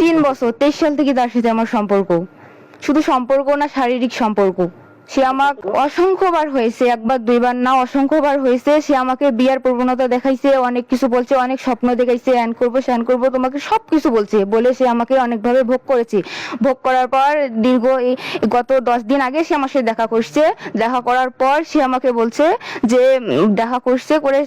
তিন বছর, তেইশ সাল থেকে তার সাথে আমার সম্পর্ক। শুধু সম্পর্ক না, শারীরিক সম্পর্ক। সে আমাকে অসংখ্যবার হয়েছে, একবার, দুইবার না, অসংখ্যবার হয়েছে। সে আমাকে বিয়ার প্রবণতা দেখাইছে, অনেক কিছু বলছে, অনেক স্বপ্ন দেখাইছে অ্যান করব স্যান করব, তোমাকে সব কিছু বলছে, বলে সে আমাকে অনেকভাবে ভোগ করেছে। ভোগ করার পর দীর্ঘ গত দশ দিন আগে সে আমার সাথে দেখা করছে। দেখা করার পর সে আমাকে বলছে যে দেখা করছে করে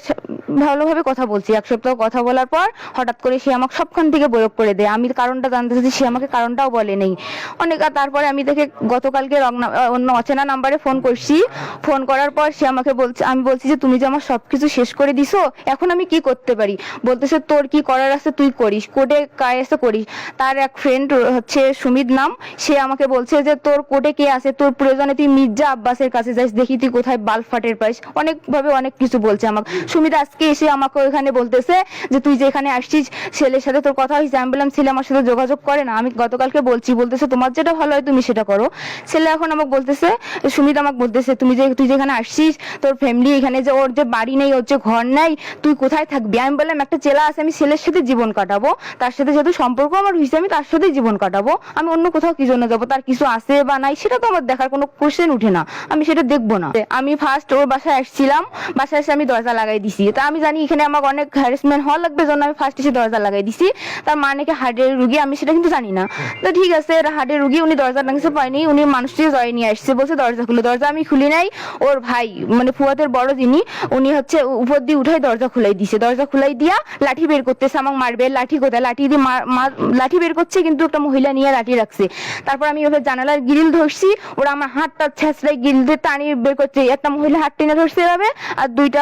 ভালোভাবে কথা বলছি। এক সপ্তাহ কথা বলার পর হঠাৎ করে সে আমাকে সবখান থেকে বরফ করে দেয়। আমি কারণটা জানতে চাইছি, সে আমাকে কারণটাও বলে নেই। অনেক তারপরে আমি দেখে গতকালকে রং- অন্য অচেনা নাম্বারে ফোন করছি। ফোন করার পর সে আমাকে বলছে, আমি বলছি যে, তুমি যে আমার সবকিছু শেষ করে দিছো, এখন আমি কি করতে পারি? বলতেছে, তোর কি করার আছে তুই করিস, কোর্টে কায় আছে করিস। তার এক ফ্রেন্ড হচ্ছে সুমিত নাম, সে আমাকে বলছে যে, তোর কোর্টে কে আছে? তোর প্রয়োজনে তুই মির্জা আব্বাসের কাছে যাইস দেখি তুই কোথায় বাল্ব ফাটের পাইস অনেকভাবে অনেক কিছু বলছে আমাকে। সুমিত আজকে এসে আমাকে ওখানে বলতেছে যে, তুই যে এখানে আসছিস, ছেলের সাথে তোর কথা হয়েছে। আমি বললাম, ছেলে আমার সাথে যোগাযোগ করে না। আমি গতকালকে বলছি, বলতেছে তোমার যেটা ভালো হয় তুমি সেটা করো। ছেলে এখন আমাকে বলতেছে, সুমিত আমাকে বলতেছে, তুমি যে, তুই যেখানে আসছিস, তোর ফ্যামিলি এখানে যে, ওর যে বাড়ি নেই, ওর যে ঘর নাই, তুই কোথায় থাকবি? আমি বললাম, একটা ছেলে আছে, আমি ছেলের সাথে জীবন কাটাবো। তার সাথে যেহেতু সম্পর্ক আমার হয়েছে, আমি তার সাথেই জীবন কাটাবো। আমি অন্য কোথাও কি জন্য যাব? তার কিছু আছে বা নাই, সেটা তো আমার দেখার কোনো কোশ্চেন উঠে না। আমি সেটা দেখব না। আমি ফার্স্ট ওর বাসায় আসছিলাম। বাসায় এসে আমি দরজা লাগাই দিছি। তা আমি জানি এখানে আমার অনেক হ্যারাসমেন্ট হওয়া লাগবে জন্য আমি ফার্স্ট এসে দরজা লাগাই দিছি। তার মা নাকি হার্টের রুগী, আমি সেটা কিন্তু জানি না। তো ঠিক আছে হার্টের রুগী, উনি দরজা টাঙছে পায়নি উনি মানুষটি জয় নিয়ে আসছে বলছে, দরজা খুলে। দরজা আমি খুলি নাই, ওর ভাই মানে ফুয়াদের বড় যিনি, উনি হচ্ছে উপর দিয়ে উঠাই দরজা খুলাই দিছে। দরজা খুলাই দিয়া লাঠি বের করতেছে, আমাকে মারবে। লাঠি কোথায়? লাঠি দিয়ে লাঠি বের করছে, কিন্তু একটা মহিলা নিয়ে লাঠি রাখছে। তারপর আমি ওকে জানালার গ্রিল ধরছি, ওরা আমার হাতটা ছেঁচড়াই গ্রিল দিয়ে টানি বের করছে। একটা মহিলা হাত টেনে ধরছে এভাবে, আর দুইটা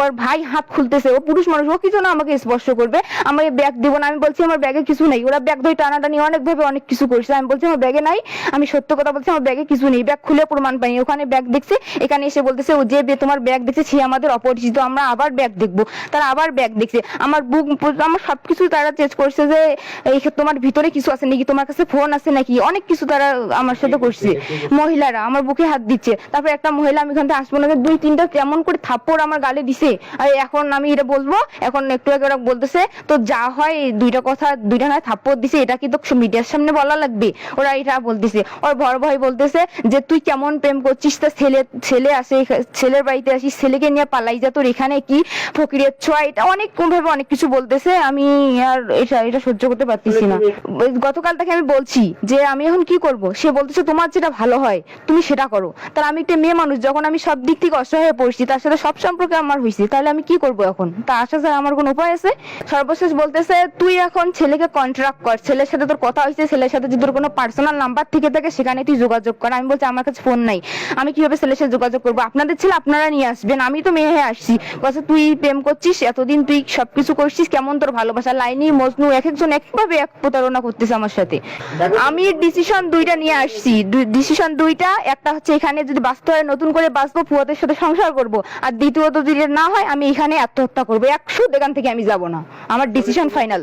ওর ভাই হাত খুলতেছে। ও পুরুষ মানুষ, ও কিছু না আমাকে স্পর্শ করবে? আমাকে ব্যাগ দিব না। আমি বলছি, আমার ব্যাগে কিছু নেই। ওরা ব্যাগ ধরে টানাটানি অনেক ভাবে অনেক কিছু করছে। আমি বলছি, আমার ব্যাগে নাই। আমি সত্য কথা বলছি, আমার ব্যাগে কিছু নেই। ব্যাগ খুলে প্রমাণ পাইনি। ওখানে ব্যাগ দেখছে, এখানে এসে বলতেছে, ও যে তোমার ব্যাগ দেখছে, সে আমাদের অপরিচিত। আমরা আবার ব্যাগ দেখব। তারা আবার ব্যাগ দেখছে। আমার বুক আমার সবকিছু তারা চেঞ্জ করছে যে, এই তোমার ভিতরে কিছু আছে নাকি? তোমার কাছে ফোন আছে নাকি? অনেক কিছু তারা আমার সাথে করছে। মহিলারা আমার বুকে হাত দিচ্ছে। তারপর একটা মহিলা, আমি এখান থেকে আসব না। দুই তিনটা কেমন করে থাপ্পড় আমার গালে দিছে। আর এখন আমি এটা বলব, এখন একটু আগে ওরা বলতেছে, তো যা হয় দুইটা কথা, দুইটা নয়, থাপ্পড় দিছে, এটা কি তো মিডিয়ার সামনে বলা লাগবে? ওরা এটা বলতেছে। ওর বড় ভাই বলতেছে যে, তুই কেমন প্রেম করছিস? তা ছেলে ছেলে আসে ছেলের বাড়িতে আসিস, ছেলেকে নিয়ে পালাই যা তোর এখানে কি ফকিরের ছোঁয়া? এটা অনেক ভাবে অনেক কিছু বলতেছে, আমি আর এটা এটা সহ্য করতে পারতেছি না। গতকাল তাকে আমি বলছি যে, আমি এখন কি করব? সে বলতেছে, তোমার যেটা ভালো হয়, তুমি সেটা করো। তার আমি একটা মেয়ে মানুষ, যখন আমি সব দিক থেকে অসহায় হয়ে পড়ছি, তার সাথে সব সম্পর্কে আমার হয়েছে তাহলে আমি কি করব এখন? তা আসা যায় আমার কোনো উপায় আছে? সর্বশেষ বলতেছে তুই এখন ছেলেকে কন্ট্রাক্ট কর। ছেলের সাথে তোর কথা হয়েছে ছেলের সাথে যদি তোর কোনো পার্সোনাল নাম্বার থেকে থাকে সেখানে তুই যোগাযোগ কর। আমি বলছি আমার কাছে ফোন নাই। আমি কীভাবে ছেলের সাথে যোগাযোগ করব? আপনাদের ছেলে আপনারা নিয়ে আসবেন আমি তো মেয়ে হয়ে আসছি। বলছে তুই প্রেম করছিস? এতদিন তুই সবকিছু করছিস? কেমন তোর ভালোবাসা? লাইনি মজনু এক একজন একভাবে এক প্রতারণা করতেছে আমার সাথে। আমি ডিসিশন দুইটা নিয়ে আসছি। ডিসিশন দুইটা একটা হচ্ছে এখানে যদি বাঁচতে হয় নতুন করে বাঁচবো ফুয়াদের সাথে সংসার করব আর দ্বিতীয়ত যদি না হয় আমি এখানে আত্মহত্যা করব। একশো এখান থেকে আমি যাব না। আমার ডিসিশন ফাইনাল